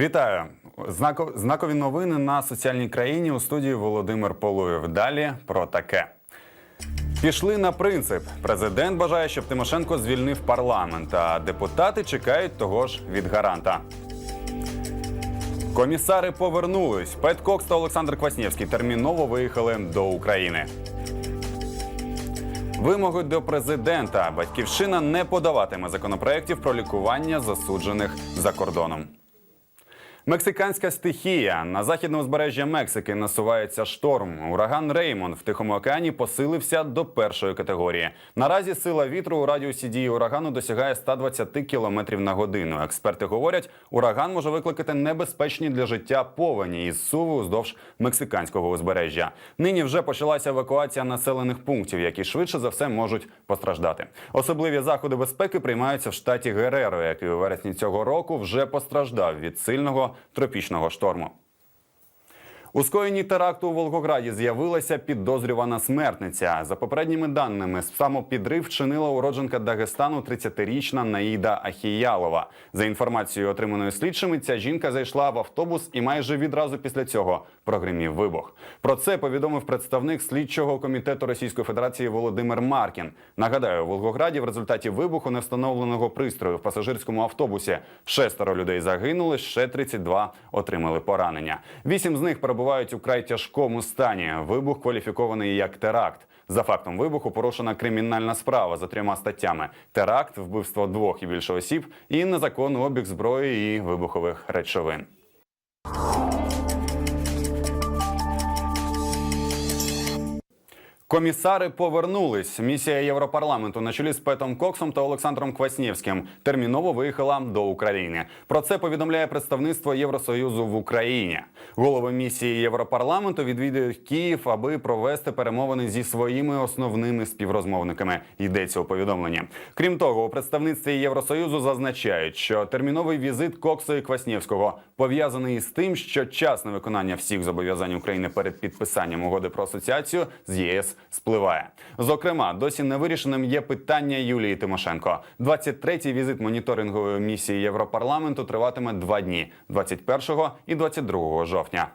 Вітаю! Знакові новини на соціальній країні у студії Володимир Полуєв. Далі про таке. Пішли на принцип. Президент бажає, щоб Тимошенко звільнив парламент, а депутати чекають того ж від гаранта. Комісари повернулись. Пет Кокс та Олександр Кваснєвський терміново виїхали до України. Вимоги до президента. Батьківщина не подаватиме законопроєктів про лікування засуджених за кордоном. Мексиканська стихія на західне узбережжя Мексики насувається шторм. Ураган Реймон в Тихому океані посилився до першої категорії. Наразі сила вітру у радіусі дії урагану досягає 120 км на годину. Експерти говорять, ураган може викликати небезпечні для життя повені із суву уздовж мексиканського узбережжя. Нині вже почалася евакуація населених пунктів, які швидше за все можуть постраждати. Особливі заходи безпеки приймаються в штаті Гереро, який у вересні цього року вже постраждав від сильного тропічного шторму. У скоєнні теракту у Волгограді з'явилася підозрювана смертниця. За попередніми даними, самопідрив вчинила уродженка Дагестану 30-річна Наїда Ахіялова. За інформацією, отриманою слідчими, ця жінка зайшла в автобус і майже відразу після цього прогримів вибух. Про це повідомив представник слідчого комітету Російської Федерації Володимир Маркін. Нагадаю, у Волгограді в результаті вибуху невстановленого пристрою в пасажирському автобусі шестеро людей загинули, ще 32 отримали поранення. Вісім з них перебувають у край тяжкому стані. Вибух кваліфікований як теракт. За фактом вибуху порушена кримінальна справа за трьома статтями: теракт, вбивство двох і більше осіб, і незаконний обіг зброї і вибухових речовин. Комісари повернулись. Місія Європарламенту на чолі з Петом Коксом та Олександром Кваснєвським терміново виїхала до України. Про це повідомляє представництво Євросоюзу в Україні. Голови місії Європарламенту відвідують Київ, аби провести перемовини зі своїми основними співрозмовниками. Йдеться у повідомленні. Крім того, у представництві Євросоюзу зазначають, що терміновий візит Кокса і Кваснєвського пов'язаний із тим, що час на виконання всіх зобов'язань України перед підписанням угоди про асоціацію з єС спливає. Зокрема, досі невирішеним є питання Юлії Тимошенко. 23-й візит моніторингової місії Європарламенту триватиме два дні 21 і 22 жовтня.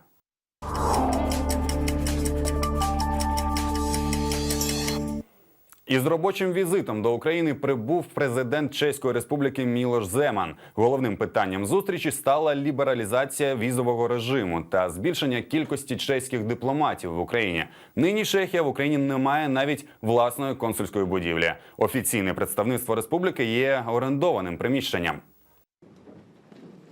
Із робочим візитом до України прибув президент Чеської Республіки Мілош Земан. Головним питанням зустрічі стала лібералізація візового режиму та збільшення кількості чеських дипломатів в Україні. Нині Чехія в Україні не має навіть власної консульської будівлі. Офіційне представництво республіки є орендованим приміщенням.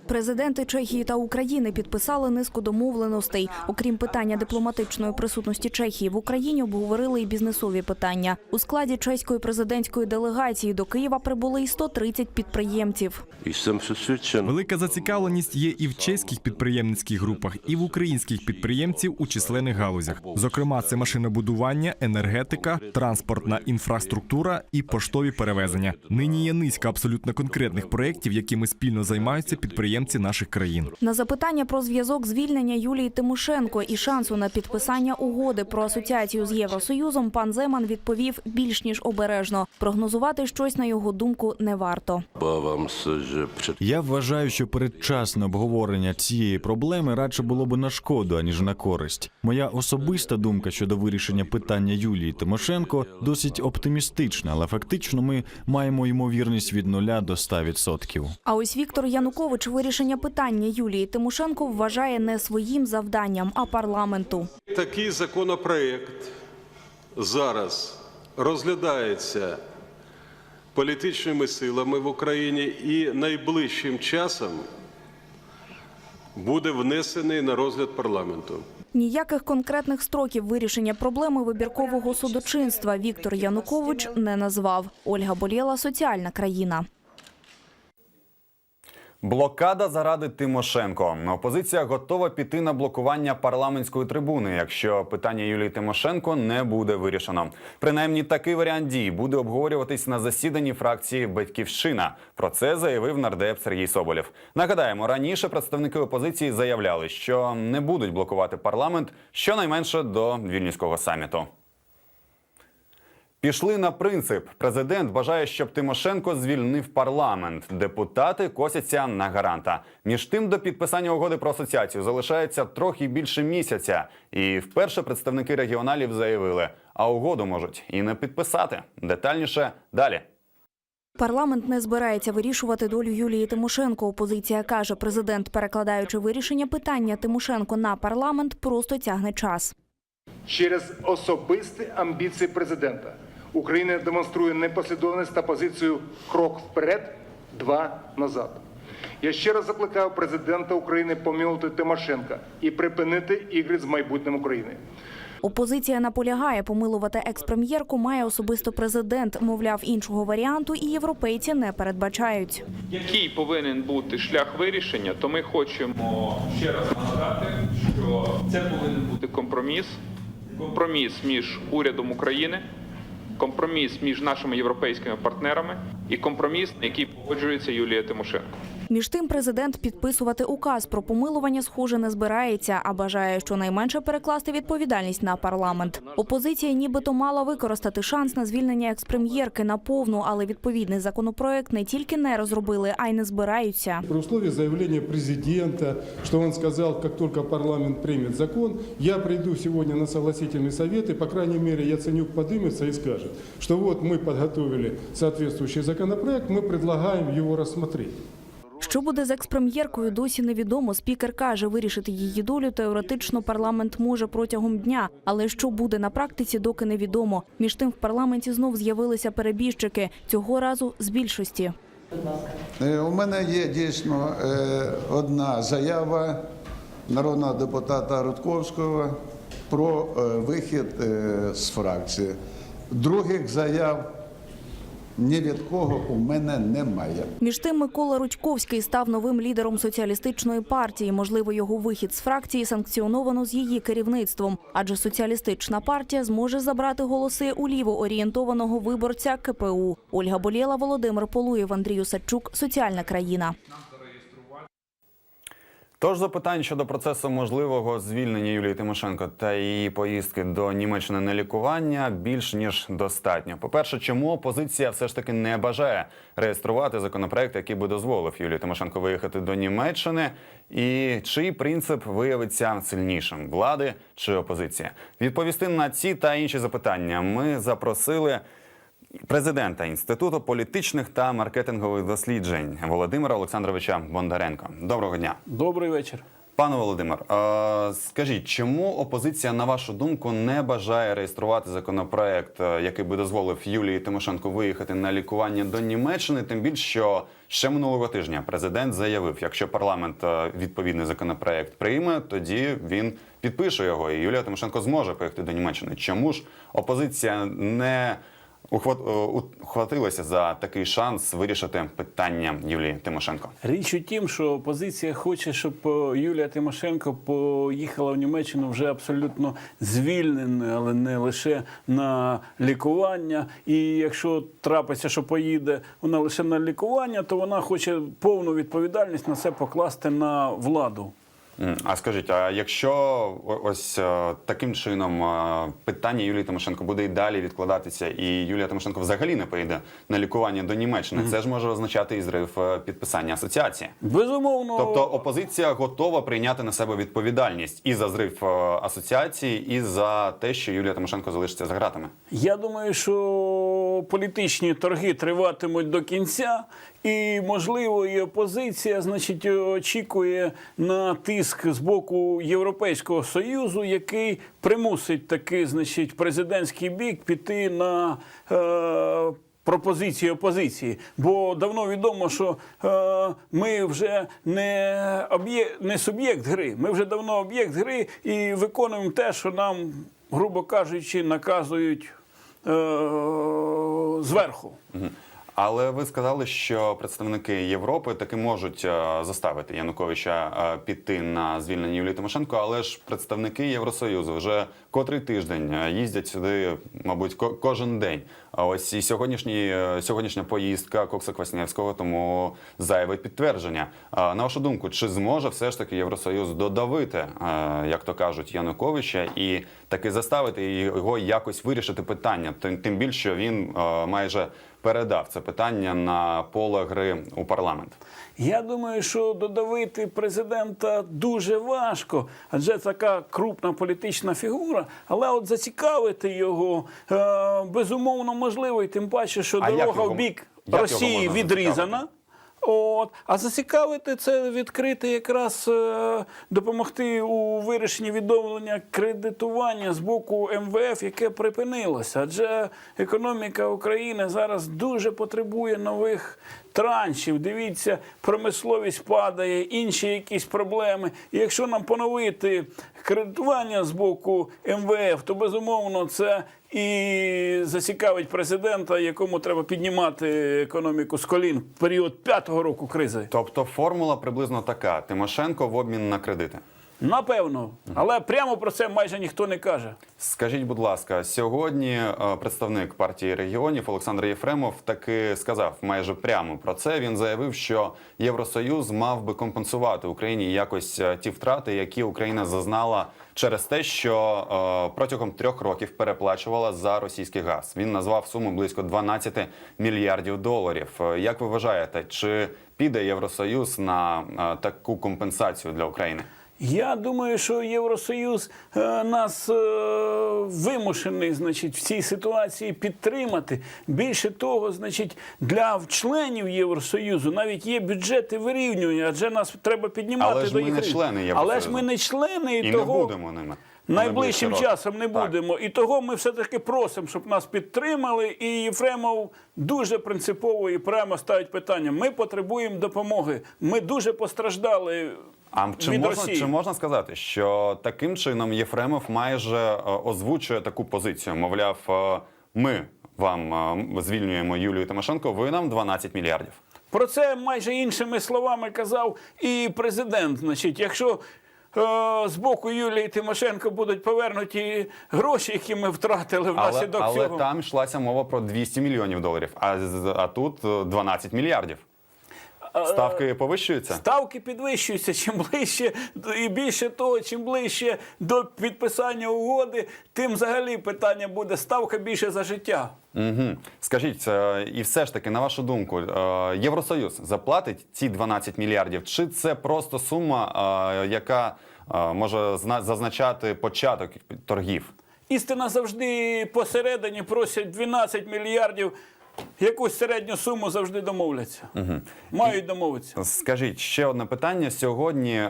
Президенти Чехії та України підписали низку домовленостей. Окрім питання дипломатичної присутності Чехії в Україні, обговорили і бізнесові питання. У складі чеської президентської делегації до Києва прибули і 130 підприємців. Велика зацікавленість є і в чеських підприємницьких групах, і в українських підприємців у численних галузях. Зокрема, це машинобудування, енергетика, транспортна інфраструктура і поштові перевезення. Нині є низка абсолютно конкретних проєктів, якими спільно займаються підприємці наших країн. На запитання про зв'язок звільнення Юлії Тимошенко і шансу на підписання угоди про асоціацію з Євросоюзом, пан Земан відповів більш ніж обережно. Прогнозувати щось на його думку не варто. Я вважаю, що передчасне обговорення цієї проблеми радше було б на шкоду, аніж на користь. Моя особиста думка щодо вирішення питання Юлії Тимошенко досить оптимістична, але фактично ми маємо ймовірність від 0 до 100%. А ось Віктор Янукович вирішення питання Юлії Тимошенко вважає не своїм завданням, а парламенту. Такий законопроект зараз розглядається політичними силами в Україні і найближчим часом буде внесений на розгляд парламенту. Ніяких конкретних строків вирішення проблеми вибіркового судочинства Віктор Янукович не назвав. Ольга Болєла, соціальна країна. Блокада заради Тимошенко. Опозиція готова піти на блокування парламентської трибуни, якщо питання Юлії Тимошенко не буде вирішено. Принаймні, такий варіант дій буде обговорюватись на засіданні фракції Батьківщина. Про це заявив нардеп Сергій Соболєв. Нагадаємо, раніше представники опозиції заявляли, що не будуть блокувати парламент щонайменше до вільнюського саміту. Пішли на принцип. Президент бажає, щоб Тимошенко звільнив парламент. Депутати косяться на гаранта. Між тим, до підписання угоди про асоціацію залишається трохи більше місяця. І вперше представники регіоналів заявили, а угоду можуть і не підписати. Детальніше далі. Парламент не збирається вирішувати долю Юлії Тимошенко. Опозиція каже, президент, перекладаючи вирішення питання Тимошенко на парламент, просто тягне час. Через особисті амбіції президента Україна демонструє непослідовність та позицію крок вперед, два назад. Я ще раз закликаю президента України помилувати Тимошенка і припинити ігри з майбутнім України. Опозиція наполягає, помилувати експрем'єрку має особисто президент. Мовляв, іншого варіанту і європейці не передбачають. який повинен бути шлях вирішення, то ми хочемо ще раз нагадати, що це повинен бути компроміс, компроміс між урядом України, компроміс між нашими європейськими партнерами і компроміс, на який погоджується Юлія Тимошенко. Між тим, президент підписувати указ про помилування схоже не збирається, а бажає щонайменше перекласти відповідальність на парламент. Опозиція нібито мала використати шанс на звільнення експрем'єрки на повну, але відповідний законопроект не тільки не розробили, а й не збираються. При условии заявления президента, что он сказал, как только парламент примет закон, я приду сегодня на согласительный совет, и, по крайней мере, Яценюк подымется и скажет, что вот мы подготовили соответствующий законопроект, мы предлагаем его рассмотреть. Що буде з експрем'єркою, досі невідомо. Спікер каже, вирішити її долю теоретично парламент може протягом дня. Але що буде на практиці, доки невідомо. Між тим в парламенті знов з'явилися перебіжчики цього разу з більшості. Е, У мене є дійсно е, одна заява народного депутата Рудковського про е, вихід з фракції. Других заяв ні від кого у мене немає. Між тим, Микола Рудьковський став новим лідером соціалістичної партії. Можливо, його вихід з фракції санкціоновано з її керівництвом, адже соціалістична партія зможе забрати голоси у лівоорієнтованого виборця КПУ. Ольга Болєла, Володимир Полуєв, Андрій Усадчук. Соціальна країна. Тож запитань щодо процесу можливого звільнення Юлії Тимошенко та її поїздки до Німеччини на лікування більш ніж достатньо. По-перше, чому опозиція все ж таки не бажає реєструвати законопроект, який би дозволив Юлії Тимошенко виїхати до Німеччини, і чий принцип виявиться сильнішим влади чи опозиція? Відповісти на ці та інші запитання ми запросили. Президента Інституту політичних та маркетингових досліджень Володимира Олександровича Бондаренко. Доброго дня. Добрий вечір. Пане Володимир, е, скажіть, чому опозиція, на вашу думку, не бажає реєструвати законопроект, е, який би дозволив Юлії Тимошенко виїхати на лікування до Німеччини? Тим більше, що ще минулого тижня президент заявив, якщо парламент е, відповідний законопроект прийме, тоді він підпише його, і Юлія Тимошенко зможе поїхати до Німеччини. Чому ж опозиція не ухватилася за такий шанс вирішити питання Юлії Тимошенко? Річ у тім, що опозиція хоче, щоб е, Юлія Тимошенко поїхала в Німеччину вже абсолютно звільненою, але не лише на лікування. І якщо трапиться, що поїде вона лише на лікування, то вона хоче повну відповідальність на це покласти на владу. А скажіть, а якщо ось е, таким чином е, питання Юлії Тимошенко буде і далі відкладатися, і Юлія Тимошенко взагалі не поїде на лікування до Німеччини, це ж може означати і зрив е, підписання асоціації. Безумовно, Тобто опозиція готова прийняти на себе відповідальність і за зрив асоціації, і за те, що Юлія Тимошенко залишиться за ґратами. Я думаю, що політичні торги триватимуть до кінця, і можливо, і опозиція, значить, очікує на тиск з боку Європейського союзу, який примусить таки, значить, президентський бік піти на. Е- Пропозиції опозиції, бо давно відомо, що е, ми вже не не суб'єкт гри. Ми вже давно об'єкт гри і виконуємо те, що нам, грубо кажучи, наказують е, зверху. Але ви сказали, що представники Європи таки можуть е, заставити Януковича е, піти на звільнення Юлії Тимошенко, але ж представники Євросоюзу вже котрий тиждень е, їздять сюди, мабуть, ко- кожен день. А ось і сьогоднішній, е, сьогоднішня поїздка Кокса Квасневського тому зайве підтвердження. А, На вашу думку, чи зможе все ж таки Євросоюз додавити, е, як то кажуть, Януковича і таки заставити його якось вирішити питання? Тим, більше що він майже передав це питання на поле гри у парламент. Я думаю, що додавити президента дуже важко, адже така крупна політична фігура. Але от зацікавити його е, безумовно можливо, і тим паче, що А дорога його- в бік Росії відрізана. От, а зацікавити це відкрити якраз е, допомогти у вирішенні відновлення кредитування з боку МВФ, яке припинилося. Адже економіка України зараз дуже потребує нових траншів. Дивіться, промисловість падає, інші якісь проблеми. І якщо нам поновити кредитування з боку МВФ, то безумовно це і зацікавить президента, якому треба піднімати економіку з колін в період п'ятого року кризи. Тобто формула приблизно така: Тимошенко в обмін на кредити. Напевно, але прямо про це майже ніхто не каже. Скажіть, будь ласка, сьогодні е, представник партії регіонів Олександр Єфремов таки сказав майже прямо про це. Він заявив, що Євросоюз мав би компенсувати Україні якось е, ті втрати, які Україна зазнала через те, що е, протягом трьох років переплачувала за російський газ. Він назвав суму близько 12 мільярдів доларів. Як ви вважаєте, чи піде Євросоюз на таку компенсацію для України? Я думаю, що Євросоюз е, нас е, вимушений, значить, в цій ситуації підтримати. Більше того, значить, для членів Євросоюзу навіть є бюджети вирівнювання, адже нас треба піднімати Але ж до ми їх не члени Але ж ми не члени і, І того не будемо ними. Найближчим часом не Так. будемо. І того ми все-таки просимо, щоб нас підтримали. І Єфремов дуже принципово і прямо ставить питання. Ми потребуємо допомоги. Ми дуже постраждали. А чи від можна, Росії. чи можна сказати, що таким чином Єфремов майже е, озвучує таку позицію? Мовляв, е, ми вам е, звільнюємо Юлію Тимошенко, ви нам 12 мільярдів. Про це майже іншими словами казав і президент. Значить, якщо з боку Юлії Тимошенко будуть повернуті гроші, які ми втратили Але, внаслідок але цього. там йшлася мова про 200 мільйонів доларів, а, а тут е, 12 мільярдів. Ставки повищуються? Ставки підвищуються чим ближче, і більше того, чим ближче до підписання угоди, тим взагалі питання буде ставка більше за життя. Угу. Скажіть, е, і все ж таки, на вашу думку, е, Євросоюз заплатить ці 12 мільярдів? Чи це просто сума, е, яка е, може зазначати початок торгів? Істина завжди посередині просять 12 мільярдів. Якусь середню суму завжди домовляться. Мають домовитися. Скажіть ще одне питання. Сьогодні, е,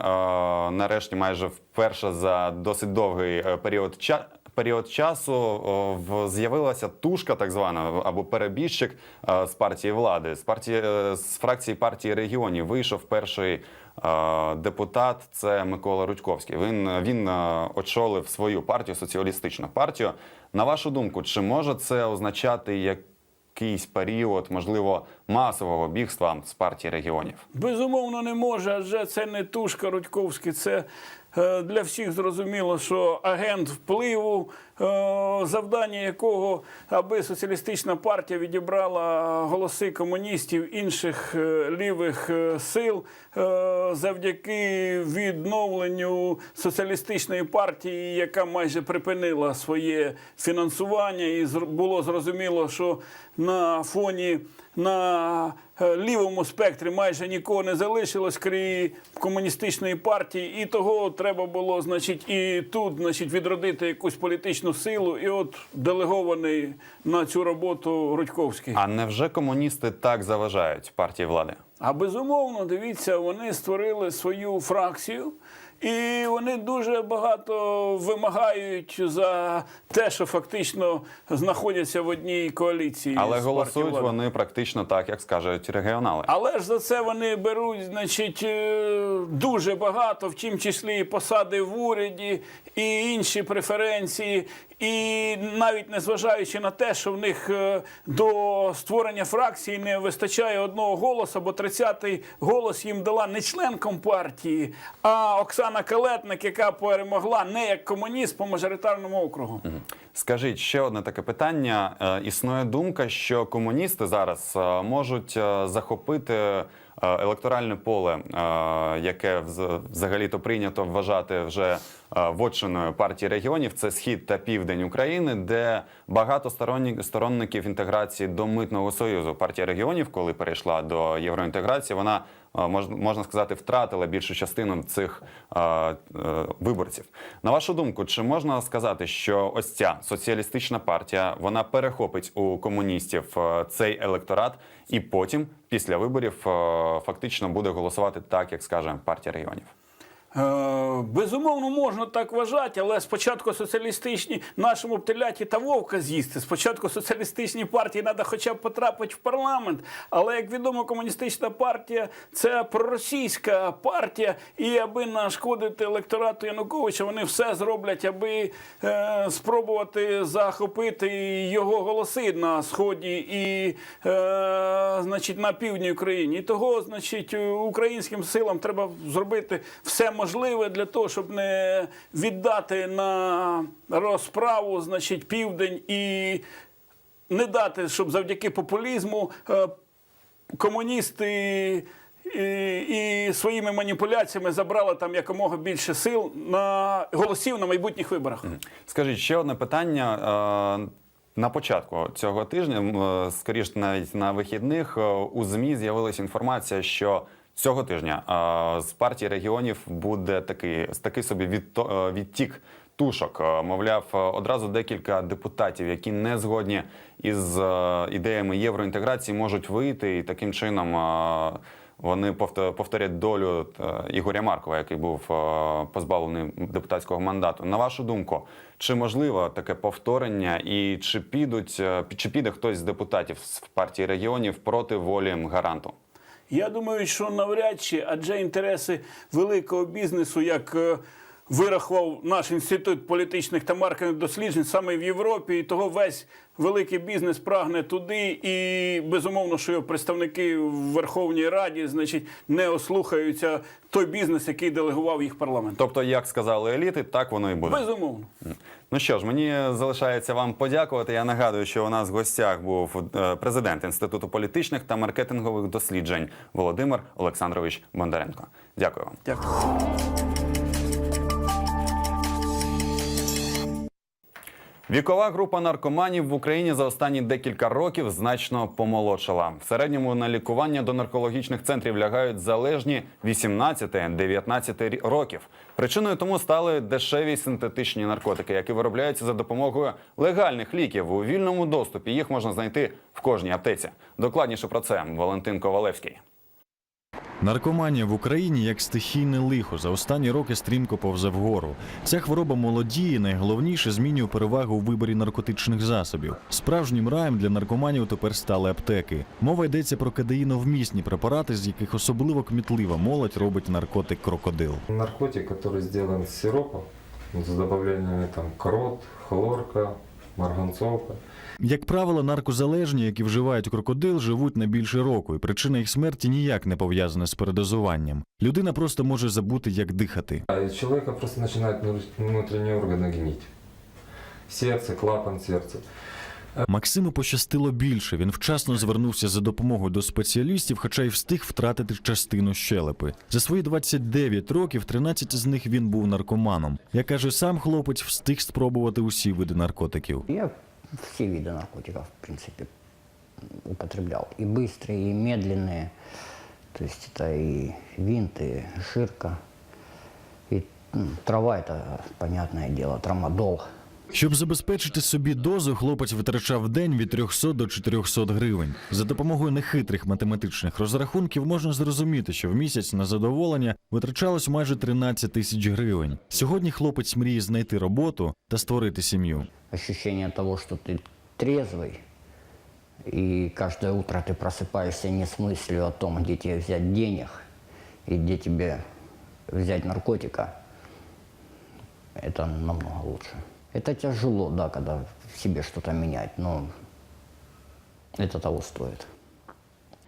нарешті, майже вперше за досить довгий е, період ча- період часу е, в- з'явилася тушка, так звана або перебіжчик е, з партії влади, з партії е, з фракції партії регіонів. Вийшов перший е, депутат. Це Микола Рудьковський. Він він е, очолив свою партію, соціалістичну партію. На вашу думку, чи може це означати як? Якийсь період, можливо, масового бігства з партії регіонів. Безумовно, не може, адже це не Тушка Рудьковський, це е, для всіх зрозуміло, що агент впливу, завдання якого, аби соціалістична партія відібрала голоси комуністів інших е, лівих е, сил е, завдяки відновленню соціалістичної партії, яка майже припинила своє фінансування, і було зрозуміло, що на фоні на е, лівому спектрі майже нікого не залишилось, крім комуністичної партії, і того треба було, значить, і тут, значить, відродити якусь політичну силу. І от делегований на цю роботу Рудьковський. А невже комуністи так заважають партії влади? А безумовно, дивіться, вони створили свою фракцію. І вони дуже багато вимагають за те, що фактично знаходяться в одній коаліції. Але голосують влади. вони практично так, як скажуть регіонали. Але ж за це вони беруть, значить, е, дуже багато, в тім числі і посади в уряді, і інші преференції. І навіть незважаючи на те, що в них е, до створення фракції не вистачає одного голосу, бо 30-й голос їм дала не член компартії, а Оксана. Калетник, яка перемогла не як комуніст по мажоритарному округу. Скажіть ще одне таке питання. Е, Існує думка, що комуністи зараз е, можуть захопити електоральне поле, е, яке вз- взагалі-то прийнято вважати вже е, вотчиною партії регіонів. Це схід та південь України, де багато сторонників інтеграції до митного союзу. Партія регіонів, коли перейшла до євроінтеграції, вона е, можна сказати, втратила більшу частину цих е, виборців. На вашу думку, чи можна сказати, що ось ця соціалістична партія вона перехопить у комуністів е, цей електорат, і потім, після виборів, е, фактично буде голосувати так, як скаже партія регіонів? Е, Безумовно, можна так вважати, але спочатку соціалістичні нашому теляті та вовка з'їсти. Спочатку соціалістичній партії треба хоча б потрапити в парламент. Але як відомо, комуністична партія це проросійська партія, і аби нашкодити електорату Януковича, вони все зроблять, аби е, спробувати захопити його голоси на сході і е, значить на півдні України. І того, значить, українським силам треба зробити все можливе для того, щоб не віддати на розправу, значить, південь і не дати, щоб завдяки популізму е, комуністи. І, і своїми маніпуляціями забрали там якомога більше сил на голосів на майбутніх виборах. Скажіть ще одне питання. Е, На початку цього тижня, е, скоріш навіть на вихідних, у ЗМІ з'явилася інформація, що цього тижня з партії регіонів буде такий, такий собі е, відтік тушок. Е, Мовляв, е, одразу декілька депутатів, які не згодні із ідеями євроінтеграції, можуть вийти і таким чином. Вони повто- повторять долю Ігоря Маркова, який був позбавлений депутатського мандату. На вашу думку, чи можливо таке повторення, і чи підуть чи піде хтось з депутатів з партії регіонів проти волі гаранту? Я думаю, що навряд чи, адже інтереси великого бізнесу, як е, вирахував наш інститут політичних та маркетингових досліджень саме в Європі, і того весь великий бізнес прагне туди, і безумовно, що його представники в Верховній Раді, значить, не ослухаються той бізнес, який делегував їх парламент. Тобто, як сказали еліти, так воно і буде. Безумовно. Ну що ж, мені залишається вам подякувати. Я нагадую, що у нас в гостях був е, президент Інституту політичних та маркетингових досліджень Володимир Олександрович Бондаренко. Дякую вам. Дякую. Вікова група наркоманів в Україні за останні декілька років значно помолодшала. В середньому на лікування до наркологічних центрів лягають залежні 18-19 років. Причиною тому стали дешеві синтетичні наркотики, які виробляються за допомогою легальних ліків у вільному доступі. Їх можна знайти в кожній аптеці. Докладніше про це Валентин Ковалевський. Наркоманія в Україні як стихійне лихо за останні роки стрімко повзе вгору. Ця хвороба молодіє, найголовніше змінює перевагу у виборі наркотичних засобів. Справжнім раєм для наркоманів тепер стали аптеки. Мова йдеться про кадеїновмісні препарати, з яких особливо кмітлива молодь робить наркотик крокодил. Наркотик, который сделан из сиропа, с добавлениями там крот, хлорка, марганцовка. Як правило, наркозалежні, які вживають крокодил, живуть на більше року, і причина їх смерті ніяк не пов'язана з передозуванням. Людина просто може забути, як дихати. А у человека просто начинают внутренние органы гнить. Сердце, клапан сердца. Максиму пощастило більше. Він вчасно звернувся за допомогою до спеціалістів, хоча й встиг втратити частину щелепи. За свої 29 років 13 з них він був наркоманом. Як каже сам хлопець, встиг спробувати усі види наркотиків. Все виды наркотиков, в принципе, употреблял. И быстрые, и медленные. То есть это и винт, и ширка. И м, трава это, понятное дело, трамадол. Щоб забезпечити собі дозу, хлопець витрачав в день від 300 до 400 гривень. За допомогою нехитрих математичних розрахунків можна зрозуміти, що в місяць на задоволення витрачалось майже 13 тисяч гривень. Сьогодні хлопець мріє знайти роботу та створити сім'ю. Ощущение того, что ты трезвый, и каждое утро ты просыпаешься не с мыслью о том, где тебе взять денег и где тебе взять наркотика, это намного лучше. Это тяжело, да, когда в себе что-то менять, но это того стоит.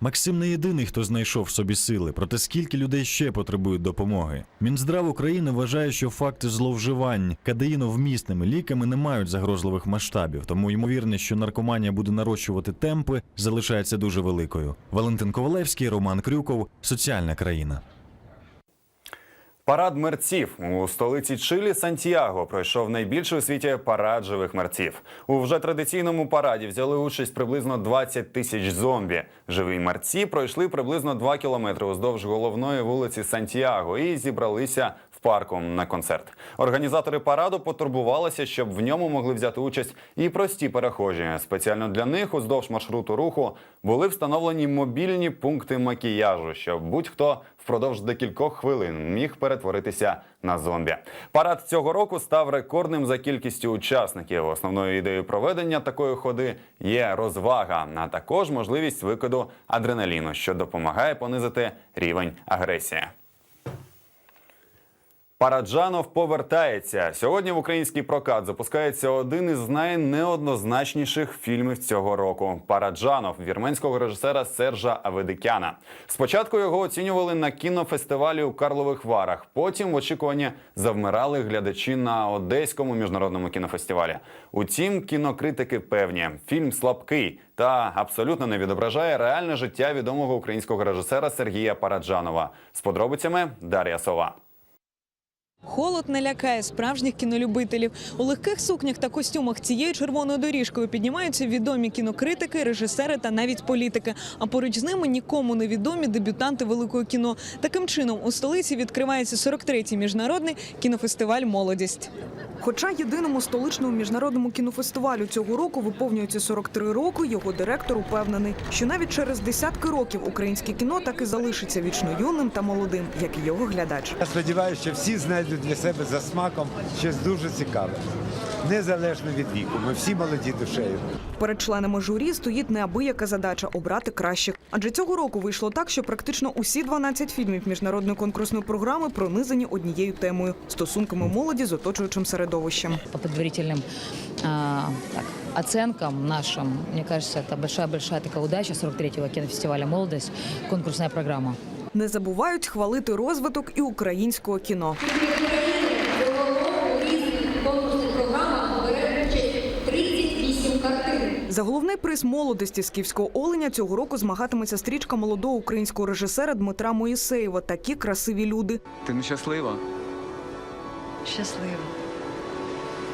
Максим не єдиний, хто знайшов собі сили. Проте скільки людей ще потребують допомоги. Мінздрав України вважає, що факти зловживань кадеїновмісними ліками не мають загрозливих масштабів, тому ймовірність, що наркоманія буде нарощувати темпи, залишається дуже великою. Валентин Ковалевський, Роман Крюков, соціальна країна. Парад мерців у столиці Чилі Сантьяго пройшов найбільший у світі парад живих мерців. У вже традиційному параді взяли участь приблизно 20 тисяч зомбі. Живі мерці пройшли приблизно 2 кілометри уздовж головної вулиці Сантьяго і зібралися в парку на концерт. Організатори параду потурбувалися, щоб в ньому могли взяти участь і прості перехожі. Спеціально для них уздовж маршруту руху були встановлені мобільні пункти макіяжу, щоб будь-хто впродовж декількох хвилин міг перетворитися на зомбі. Парад цього року став рекордним за кількістю учасників. Основною ідеєю проведення такої ходи є розвага, а також можливість викиду адреналіну, що допомагає понизити рівень агресії. Параджанов повертається. Сьогодні в український прокат запускається один із найнеоднозначніших фільмів цього року. Параджанов вірменського режисера Сержа Аведикяна. Спочатку його оцінювали на кінофестивалі у Карлових Варах. Потім в очікуванні завмирали глядачі на Одеському міжнародному кінофестивалі. Утім, кінокритики певні, фільм слабкий та абсолютно не відображає реальне життя відомого українського режисера Сергія Параджанова. З подробицями Дар'я Сова. Холод не лякає справжніх кінолюбителів. У легких сукнях та костюмах цією червоною доріжкою піднімаються відомі кінокритики, режисери та навіть політики. А поруч з ними нікому не відомі дебютанти великого кіно. Таким чином у столиці відкривається 43-й міжнародний кінофестиваль Молодість. Хоча єдиному столичному міжнародному кінофестивалю цього року виповнюється 43 роки, його директор упевнений, що навіть через десятки років українське кіно так і залишиться вічно юним та молодим, як і його глядач. Я сподіваюся, що всі знайдуть для себе за смаком щось дуже цікаве, незалежно від віку. Ми всі молоді душею. Перед членами журі стоїть неабияка задача обрати кращих. Адже цього року вийшло так, що практично усі 12 фільмів міжнародної конкурсної програми пронизані однією темою стосунками молоді з оточуючим середовищем. По предварительным а, так, оценкам нашим, мне кажется, это большая-большая такая удача 43-го кинофестиваля «Молодость», конкурсная программа. Не забувають хвалити розвиток і українського кіно. За головний приз молодості скіфського оленя цього року змагатиметься стрічка молодого українського режисера Дмитра Моїсеєва. Такі красиві люди. Ти нещаслива? Щаслива.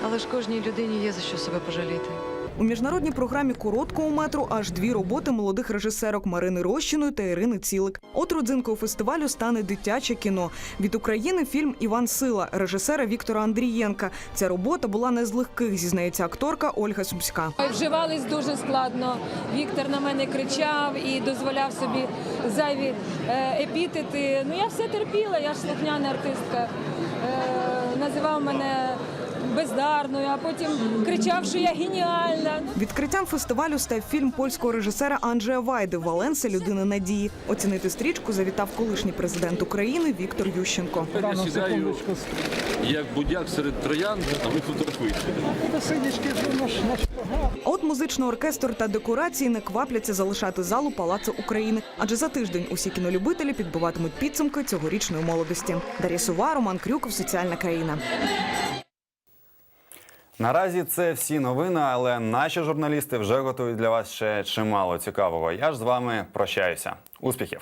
Але ж кожній людині є за що себе пожаліти. У міжнародній програмі короткого метру аж дві роботи молодих режисерок Марини Рощиної та Ірини Цілик. От родзинкою фестивалю стане дитяче кіно. Від України фільм Іван Сила режисера Віктора Андрієнка. Ця робота була не з легких, зізнається акторка Ольга Сумська. Вживались дуже складно. Віктор на мене кричав і дозволяв собі зайві е, епітети. Ну я все терпіла, я ж слухняна артистка. Е, називав мене бездарною, а потім кричав, що я геніальна. Відкриттям фестивалю став фільм польського режисера Анджея Вайди Валенса Людина надії. Оцінити стрічку завітав колишній президент України Віктор Ющенко. Я сідаю як будяк серед троян, а ви фотографуєте. А От музичний оркестр та декорації не квапляться залишати залу Палацу України. Адже за тиждень усі кінолюбителі підбиватимуть підсумки цьогорічної молодості. Дар'я Сува, Роман Крюков, соціальна країна. Наразі це всі новини, але наші журналісти вже готують для вас ще чимало цікавого. Я ж з вами прощаюся. Успіхів!